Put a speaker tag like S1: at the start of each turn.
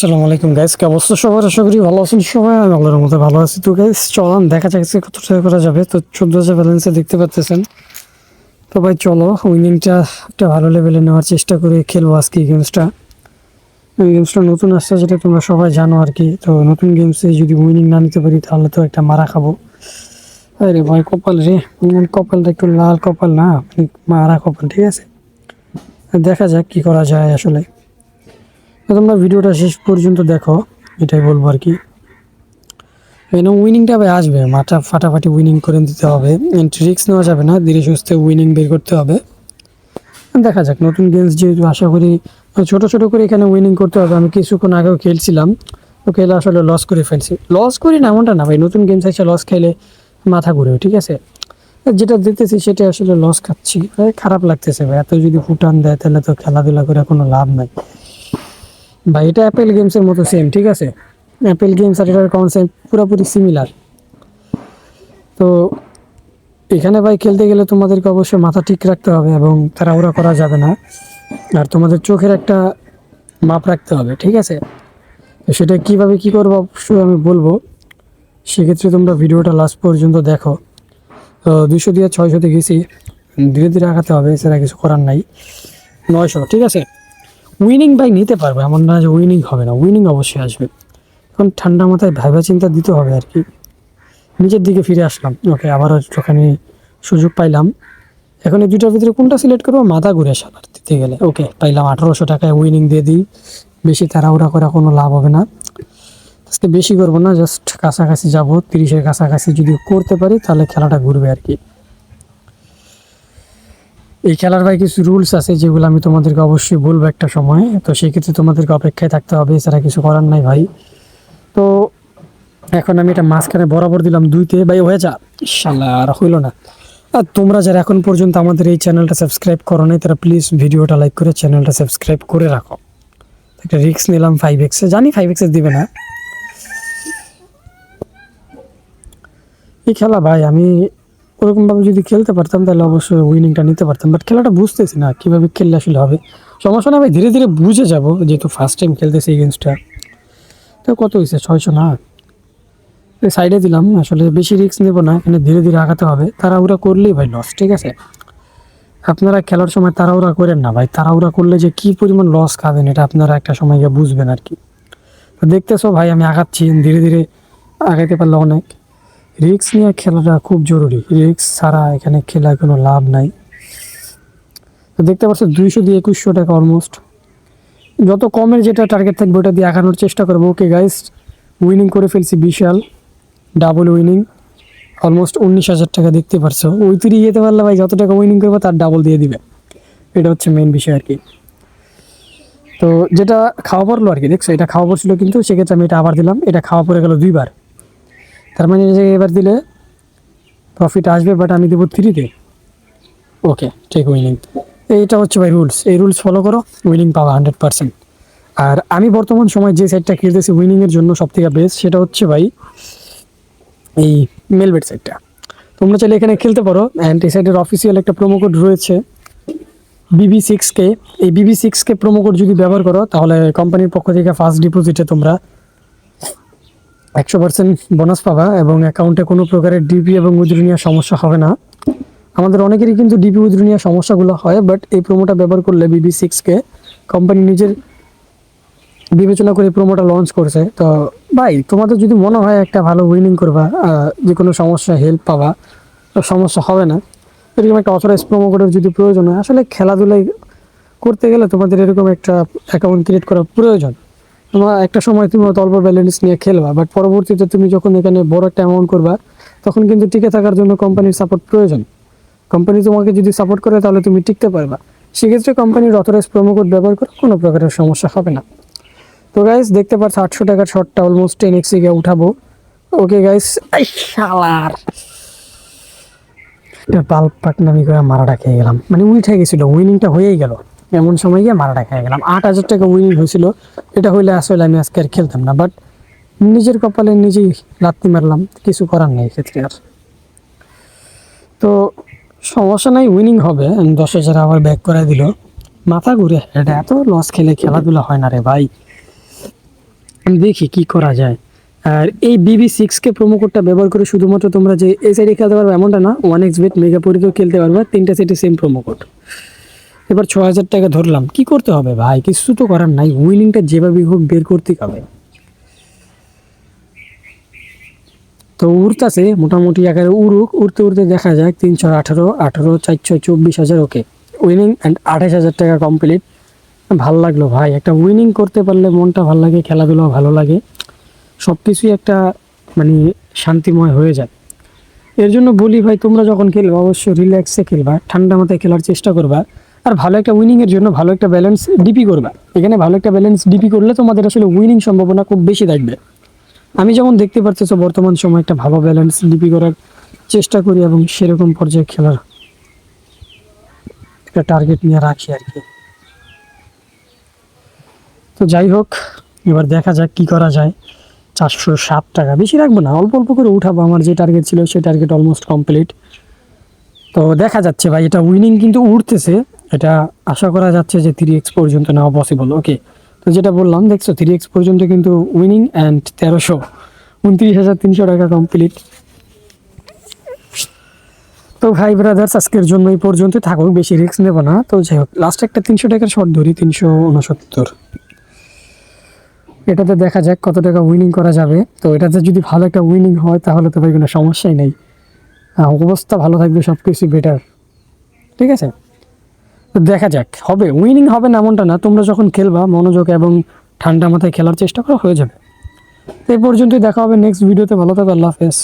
S1: আসসালামু আলাইকুম গাইস কে অবস্থা সবার? আশা করি ভালো আছেন সবাই। আমি আল্লাহর মধ্যে ভালো আছি তো গাইস চলান, দেখা আজকে কত টাকা করা যাবে। তো চোদ্দ হাজার ব্যালেন্সে দেখতে পাচ্ছেন তো ভাই, চলো উইনিংটা একটা ভালো লেভেলে নেওয়ার চেষ্টা করে। খেলব আজকে এই গেমসটা এই গেমসটা নতুন আসছে, যেটা তোমরা সবাই জানো আর কি। তো নতুন গেমসে যদি উইনিং না নিতে পারি, তাহলে তো একটা মারা খাব। আরে ভাই, কপাল রে। কপালটা একটু লাল কপাল না? মানে মারা কপাল, ঠিক আছে? দেখা যাক কি করা যায় আসলে। তোমরা ভিডিওটা শেষ পর্যন্ত দেখো, এটাই বলব আর কি। এখানে উইনিংটা ভাই আসবে, মাথা ফাটাফাটি উইনিং করে দিতে হবে। রিক্স নেওয়া যাবে না, ধীরে সুস্থে উইনিং বের করতে হবে। দেখা যাক, নতুন গেমস যেহেতু আশা করি, ছোট ছোট করে এখানে উইনিং করতে হবে। আমি কিছুক্ষণ আগেও খেলছিলাম। তো খেলে আসলে লস করে ফেলছি। লস করি না, এমনটা না ভাই, নতুন গেমস আছে লস খেলে মাথা ঘুরে ঠিক আছে? যেটা দেখতেছি সেটা আসলে লস খাচ্ছি। খারাপ লাগতেছে ভাই, এত যদি ফুটান দেয়, তাহলে তো খেলাধুলা করে কোনো লাভ নাই। ভাই, এটা অ্যাপেল গেমসের মতো সেম ঠিক আছে? অ্যাপেল গেমস আর এটার কনসেপ্ট পুরোপুরি সিমিলার তো এখানে ভাই, খেলতে গেলে তোমাদেরকে অবশ্যই মাথা ঠিক রাখতে হবে এবং তাড়াহুড়া করা যাবে না। আর তোমাদের চোখের একটা মাপ রাখতে হবে, ঠিক আছে? সেটা কীভাবে কি করব অবশ্যই আমি বলব। সেক্ষেত্রে তোমরা ভিডিওটা লাস্ট পর্যন্ত দেখো। দুশো দিয়ে ছয়শোতে গেছি। ধীরে ধীরে আগাতে হবে, এছাড়া কিছু করার নাই। নয়শো, ঠিক আছে? উইনিং ভাই নিতে পারব, এমন না যে উইনিং হবে না উইনিং অবশ্যই আসবে। এখন ঠান্ডা মাথায় ভাইবা চিন্তা দিতে হবে আর কি। নিজের দিকে ফিরে আসলাম। ওকে আবারও একটুখানি সুযোগ পাইলাম। এখন এই দুটার ভিতরে কোনটা সিলেক্ট করব? মাথা ঘুরে সালার দিতে গেলে। ওকে পাইলাম আঠারোশো টাকায় উইনিং দিয়ে দিই। বেশি তাড়াহুড়া করা কোনো লাভ হবে না। আজকে বেশি করব না জাস্ট কাছাকাছি যাব। তিরিশের কাছাকাছি যদি করতে পারি, তাহলে খেলাটা ঘুরবে আর কি। এই খেলার ভাই কিছু রুলস আছে যেগুলো আমি তোমাদেরকে অবশ্যই বলব একটা সময়। তো সেক্ষেত্রে তোমাদেরকে অপেক্ষায় থাকতে হবে, এছাড়া কিছু করার নাই ভাই। তো এখন আমি এটা মাঝখানে বরাবর দিলাম দুইতে। ভাই, হয়ে যা। শালা আর হইল না। আর তোমরা যারা এখন পর্যন্ত আমাদের এই চ্যানেলটা সাবস্ক্রাইব করো নাই, তারা প্লিজ ভিডিওটা লাইক করে চ্যানেলটা সাবস্ক্রাইব করে রাখো। একটা রিক্স নিলাম ফাইভ এক্সে জানি ফাইভ এক্সে দিবে না। এই খেলা ভাই, আমি ওরকমভাবে যদি খেলতে পারতাম, তাহলে অবশ্যই উইনিংটা নিতে পারতাম। বাট খেলাটা বুঝতেছি না, কীভাবে খেললে আসলে হবে। সমস্যা না ভাই, ধীরে ধীরে বুঝে যাব, যেহেতু ফার্স্ট টাইম খেলতেছি এই গেমসটা তো কত হয়েছে? ছয়শো না? সাইডে দিলাম, আসলে বেশি রিস্ক নেব না এখানে ধীরে ধীরে আগাতে হবে। তাড়াহুড়া করলেই ভাই লস ঠিক আছে? আপনারা খেলার সময় তাড়াহুড়া করেন না ভাই। তাড়াহুড়া করলে যে কী পরিমাণ লস খাবেন, এটা আপনারা একটা সময় গিয়ে বুঝবেন আর কি। তো দেখতেছো ভাই, আমি আগাচ্ছি, ধীরে ধীরে আগাইতে পারলে অনেক। রিক্স নিয়ে খেলাটা খুব জরুরি। রিক্স ছাড়া এখানে খেলায় কোনো লাভ নাই। দেখতে পাচ্ছ, দুইশো দিয়ে একুশশো টাকা অলমোস্ট যত কমের যেটা টার্গেট থাকবে, ওটা দিয়ে আগানোর চেষ্টা করব। ওকে গাইস উইনিং করে ফেলছি বিশাল। ডাবল উইনিং অলমোস্ট উনিশ হাজার টাকা দেখতে পারছ ওই তুই যেতে পারলে ভাই, যত টাকা উইনিং করব, তার ডাবল দিয়ে দিবে। এটা হচ্ছে মেন বিষয় আর কি। তো যেটা খাওয়া পড়ল আর কি, দেখছ? এটা খাওয়া পড়ছিল কিন্তু, সেক্ষেত্রে আমি এটা আবার দিলাম। এটা খাওয়া পড়ে গেল দুইবার। তার মানে এবার দিলে প্রফিট আসবে বাট আমি দেবো থ্রিতে ওকে ঠিক উইনিং এইটা হচ্ছে ভাই রুলস এই রুলস ফলো করো উইনিং পাওয়া হান্ড্রেড পার্সেন্ট আর আমি বর্তমান সময় যে সাইডটা খেলতেছি উইনিংয়ের জন্য সব থেকে বেস্ট সেটা হচ্ছে ভাই এই মেলবেট সাইডটা তোমরা চাইলে এখানে খেলতে পারো অ্যান্ড এই সাইডের অফিসিয়াল একটা প্রোমো কোড রয়েছে বিবি সিক্স কে এই বিবি সিক্স কে প্রোমো কোড যদি ব্যবহার করো, তাহলে কোম্পানির পক্ষ থেকে ফার্স্ট ডিপোজিটে তোমরা একশো পার্সেন্ট বোনাস পাবা এবং অ্যাকাউন্টে কোনো প্রকারের ডিপি এবং উইথড্র নেওয়ার সমস্যা হবে না। আমাদের অনেকেরই কিন্তু ডিপি উইথড্র নেওয়ার সমস্যাগুলো হয় বাট এই প্রোমোটা ব্যবহার করলে বিবি সিক্সকে কোম্পানি নিজের বিবেচনা করে প্রোমোটা লঞ্চ করছে। তো ভাই, তোমাদের যদি মনে হয় একটা ভালো উইনিং করবা যে কোনো সমস্যা হেল্প পাবা সমস্যা হবে না। এরকম একটা অথরাইজ প্রোমো কোডের যদি প্রয়োজন হয়, আসলে খেলাধুলায় করতে গেলে তোমাদের এরকম একটা অ্যাকাউন্ট ক্রিয়েট করা প্রয়োজন। তোমার একটা সময় তুমি হয়তো অল্প ব্যালেন্স নিয়ে খেলবা বাট পরবর্তীতে তুমি যখন এখানে বড় একটা অ্যামাউন্ট করবা, তখন কিন্তু টিকে থাকার জন্য কোম্পানির সাপোর্ট প্রয়োজন। কোম্পানি তোমাকে যদি সাপোর্ট করে, তাহলে তুমি টিকতে পারবা। সেক্ষেত্রে কোম্পানির অথরাইজ প্রোমো কোড ব্যবহার করে কোনো প্রকারের সমস্যা হবে না। তো গাইস দেখতে পাচ্ছ আটশো টাকার শর্টটা অলমোস্ট টেন এক্সি গিয়ে উঠাবো। ওকে গাইস শালার। বাল্ব পাটনামি করে মারাটা খেয়ে গেলাম। মানে উইঠে গেছিল উইনিংটা হয়েই গেল। এমন সময় গিয়ে মারাটা খেয়ে গেলাম। আট হাজার টাকা উইনিং হয়েছিল। এটা হইলে আসলে আমি আজকে আর খেলতাম না বাট নিজের কপালে নিজেই লাত্তি মারলাম, কিছু করার নেই এক্ষেত্রে আর। তো সমস্যা নাই উইনিং হবে, দশ হাজার আবার ব্যাক করে দিল। মাথা ঘুরে এটা এত লস খেলে খেলাধুলা হয় না রে ভাই। দেখি কি করা যায়। আর এই বিবি সিক্সকে প্রোমো কোডটা ব্যবহার করে শুধুমাত্র তোমরা যে এই সাইডে খেলতে পারবে এমনটা না ওয়ান এক্স বেট মেগাপুরিতেও খেলতে পারবে, তিনটা সেটে সেম প্রোমো কোড এবার ছ হাজার টাকা ধরলাম। কি করতে হবে ভাই? কিছু তো করার নাই। উইনিংটা যেভাবেই হোক বের করতেই হবে। তো উড়তাছে, মোটামুটি একেবারে উড়ুক। উড়তে উড়তে দেখা যাক তিন ছয় আঠারো আঠারো চার ছয় চব্বিশ হাজার ওকে উইনিং অ্যান্ড আঠাশ হাজার টাকা কমপ্লিট ভালো লাগল ভাই। একটা উইনিং করতে পারলে মনটা ভালো লাগে, খেলাধুলাও ভালো লাগে। সব কিছুই একটা মানে শান্তিময় হয়ে যায়। এর জন্য বলি ভাই, তোমরা যখন খেলবা, অবশ্যই রিল্যাক্সে খেলবা। ঠান্ডা মাথায় খেলার চেষ্টা করবা। আর ভালো একটা উইনিংয়ের জন্য ভালো একটা ব্যালেন্স ডিপি করবা। এখানে ভালো একটা ব্যালেন্স ডিপি করলে তোমাদের আসলে উইনিং সম্ভাবনা খুব বেশি থাকবে। আমি যেমন দেখতে পারতেছো বর্তমান সময় একটা ভালো ব্যালেন্স ডিপি করার চেষ্টা করি এবং সেরকম পর্যায়ে খেলার একটা টার্গেট নিয়ে রাখি আর কি। তো যাই হোক, এবার দেখা যাক কি করা যায়। চারশো সাত টাকা, বেশি রাখব না, অল্প অল্প করে উঠাবো। আমার যে টার্গেট ছিল সেই টার্গেট অলমোস্ট কমপ্লিট তো দেখা যাচ্ছে ভাই, এটা উইনিং কিন্তু উঠতেছে। এটা আশা করা যাচ্ছে যে থ্রি এক্স পর্যন্ত নেওয়া পসিবল ওকে তো যেটা বললাম, দেখছ থ্রি এক্স পর্যন্ত কিন্তু উইনিং অ্যান্ড তেরোশো। উনত্রিশ হাজার তিনশো টাকা কমপ্লিট তো ভাই ব্রাদার্স আজকের জন্য এই পর্যন্ত থাকুক, বেশি রিস্ক নেব না। তো যাই হোক লাস্ট একটা তিনশো টাকার শর্ট ধরি, তিনশো উনসত্তর। এটাতে দেখা যাক কত টাকা উইনিং করা যাবে। তো এটাতে যদি ভালো একটা উইনিং হয়, তাহলে তো ভাই কোনো সমস্যাই নেই। অবস্থা ভালো থাকবে সব কিছু বেটার ঠিক আছে? দেখা যাক, হবে উইনিং হবে না এমনটা না। তোমরা যখন খেলবা, মনোযোগ এবং ঠান্ডা মাথায় খেলার চেষ্টা করা, হয়ে যাবে। এই পর্যন্তই, দেখা হবে নেক্সট ভিডিওতে ভালো থাকো, আল্লাহ হাফেজ।